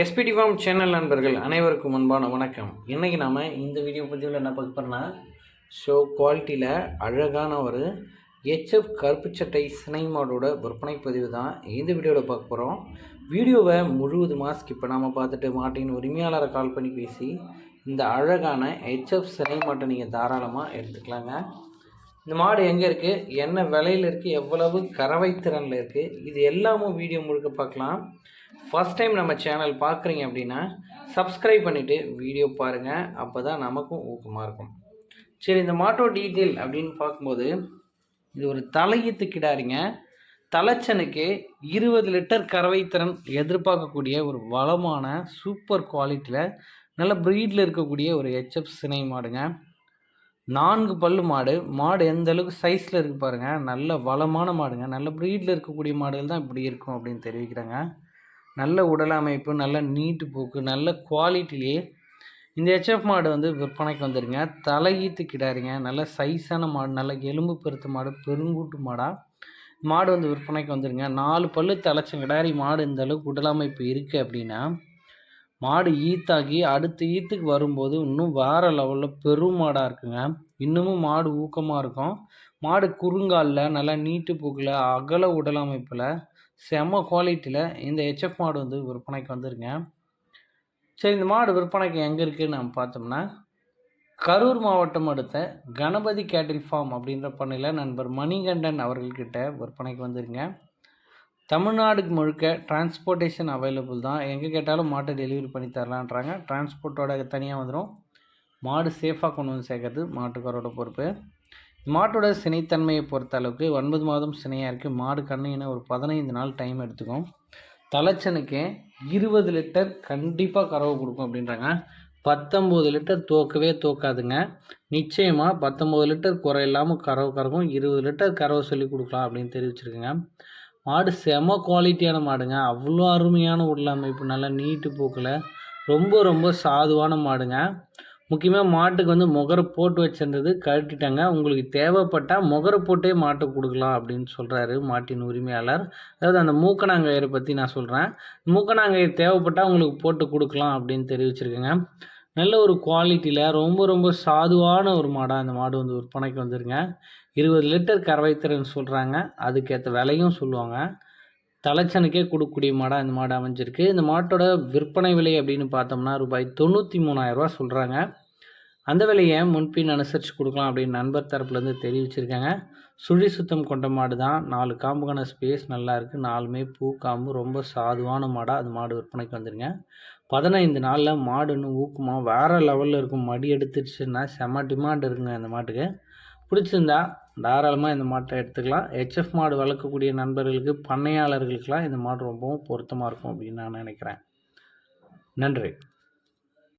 SPD form channel நண்பர்கள் அனைவருக்கும் முன்பான வணக்கம். இன்றைக்கி நாம் இந்த வீடியோ பதிவில் என்ன பார்க்க போகிறோன்னா ஷோ குவாலிட்டியில் அழகான ஒரு ஹெச்எஃப் கருப்பு சட்டை சினைமாடோட விற்பனை பதிவு தான் இந்த வீடியோவில் பார்க்க போகிறோம் வீடியோவை முழுவதுமாக ஸ்கிப் பண்ணாமல் பார்த்துட்டு மாட்டின் உரிமையாளரை கால் பண்ணி பேசி இந்த அழகான ஹெச்எஃப் சினைமாட்டை நீங்கள் தாராளமாக எடுத்துக்கலாங்க. இந்த மாடு எங்கே இருக்குது என்ன விலையில் இருக்குது எவ்வளவு கறவை திறனில் இருக்குது இது எல்லாமும் வீடியோ முழுக்க பார்க்கலாம். ஃபஸ்ட் டைம் நம்ம சேனல் பார்க்குறீங்க அப்படின்னா சப்ஸ்கிரைப் பண்ணிவிட்டு வீடியோ பாருங்கள் அப்போ தான் நமக்கும் ஊக்கமாக இருக்கும். சரி இந்த மாட்டோ டீட்டெயில் அப்படின்னு பார்க்கும்போது இது ஒரு தலையீத்து கிடாரிங்க. தலைச்சனுக்கு இருபது லிட்டர் கறவை திறன் எதிர்பார்க்கக்கூடிய ஒரு வளமான சூப்பர் குவாலிட்டியில் நல்ல ப்ரீடில் இருக்கக்கூடிய ஒரு ஹெச்எஃப் சினை மாடுங்க. நான்கு பல்லு மாடு. மாடு எந்த அளவுக்கு சைஸில் இருக்குது பாருங்கள் நல்ல வளமான மாடுங்க. நல்ல ப்ரீடில் இருக்கக்கூடிய மாடுகள் தான் இப்படி இருக்கும் அப்படின்னு தெரிவிக்கிறாங்க. நல்ல உடல் அமைப்பு நல்ல நீட்டு போக்கு நல்ல குவாலிட்டிலேயே இந்த ஹெச்எஃப் மாடு வந்து விற்பனைக்கு வந்துடுங்க தலையீத்து கிடாருங்க. நல்ல சைஸான மாடு நல்ல எலும்பு பெருத்த மாடு பெருங்கூட்டு மாடாக மாடு வந்து விற்பனைக்கு வந்துடுங்க நாலு பல்லு தலைச்ச கிடாரி மாடு இந்த அளவுக்கு உடல் அமைப்பு இருக்குது அப்படின்னா மாடு ஈத்தாகி அடுத்த ஈத்துக்கு வரும்போது இன்னும் வேறு லெவலில் பெரும் மாடாக இருக்குங்க. இன்னமும் மாடு ஊக்கமாக இருக்கும். மாடு குறுங்காலில் நல்லா நீட்டு போக்கில் அகல உடல் அமைப்பில் செம குவாலிட்டியில் இந்த ஹெச்எஃப் மாடு வந்து விற்பனைக்கு வந்துருங்க. சரி இந்த மாடு விற்பனைக்கு எங்கே இருக்குதுன்னு நம்ம பார்த்தோம்னா கரூர் மாவட்டம் அடுத்த கணபதி கேட்டில் ஃபார்ம் அப்படின்ற பண்ணையில் நண்பர் மணிகண்டன் அவர்கள்கிட்ட விற்பனைக்கு வந்துருங்க. தமிழ்நாடுக்கு முழுக்க டிரான்ஸ்போர்ட்டேஷன் அவைலபிள் தான். எங்கே கேட்டாலும் மாட்டை டெலிவரி பண்ணி தரலான்றாங்க. டிரான்ஸ்போர்ட்டோட தனியாக வந்துடும் மாடு சேஃபாக கொண்டு வந்து சேர்க்கறது மாட்டுக்காரோட பொறுப்பு. மாட்டோட சினைத்தன்மையை பொறுத்த அளவுக்கு ஒன்பது மாதம் சினையாக இருக்குது மாடு கண்ணுன்னு ஒரு பதினைந்து நாள் டைம் எடுத்துக்கும். தலைச்சனுக்கு இருபது லிட்டர் கண்டிப்பாக கறவை கொடுக்கும் அப்படின்றாங்க. பத்தொம்போது லிட்டர் தோக்கவே தோக்காதுங்க. நிச்சயமாக பத்தொம்போது லிட்டர் குறை இல்லாமல் கறவை கறக்கும். இருபது லிட்டர் கறவை சொல்லி கொடுக்கலாம் அப்படின்னு தெரிவிச்சிருக்குங்க. மாடு செம குவாலிட்டியான மாடுங்க. அவ்வளோ அருமையான உடல் அமைப்பு நல்லா நீட்டு போக்கில் ரொம்ப ரொம்ப சாதுவான மாடுங்க. முக்கியமாக மாட்டுக்கு வந்து முகரை போட்டு வச்சிருந்தது கழட்டிட்டாங்க. உங்களுக்கு தேவைப்பட்டால் முகரை போட்டே மாட்டை கொடுக்கலாம் அப்படின்னு சொல்கிறாரு மாட்டின் உரிமையாளர். அதாவது அந்த மூக்கணாங்கயிறை பற்றி நான் சொல்கிறேன் மூக்கணாங்கயிறு தேவைப்பட்டால் உங்களுக்கு போட்டு கொடுக்கலாம் அப்படின்னு தெரிவிச்சிருக்கேங்க. நல்ல ஒரு குவாலிட்டியில் ரொம்ப ரொம்ப சாதுவான ஒரு மாடாக அந்த மாடு வந்து விற்பனைக்கு வந்துருங்க. இருபது லிட்டர் கறவைத்திறன் சொல்கிறாங்க அதுக்கேற்ற விலையும் சொல்லுவாங்க. தலைச்சனுக்கே கொடுக்கக்கூடிய மாடாக இந்த மாடு அமைஞ்சிருக்கு. இந்த மாட்டோட விற்பனை விலை அப்படின்னு பார்த்தோம்னா ரூபாய் தொண்ணூற்றி மூணாயிரரூவா சொல்கிறாங்க அந்த விலையை முன்பின் அனுசரித்து கொடுக்கலாம் அப்படின்னு நண்பர் தரப்புலேருந்து தெரிவிச்சிருக்காங்க. சுழி சுத்தம் கொண்ட மாடு தான். நாலு காம்புக்கான ஸ்பேஸ் நல்லா இருக்குது நாலுமே பூ காம்பு ரொம்ப சாதுவான மாடாக அது மாடு விற்பனைக்கு வந்துருங்க. பதினைந்து நாளில் மாடு இன்னும் வேறு லெவலில் இருக்கும். மடி எடுத்துருச்சுன்னா செம டிமாண்ட் இருக்குங்க இந்த மாட்டுக்கு. பிடிச்சிருந்தா தாராளமாக இந்த மாட்டை எடுத்துக்கலாம். ஹெச்எஃப் மாடு வளர்க்கக்கூடிய நண்பர்களுக்கு பண்ணையாளர்களுக்கெல்லாம் இந்த மாடு ரொம்பவும் பொருத்தமாக இருக்கும் அப்படின்னு நான் நினைக்கிறேன். நன்றி.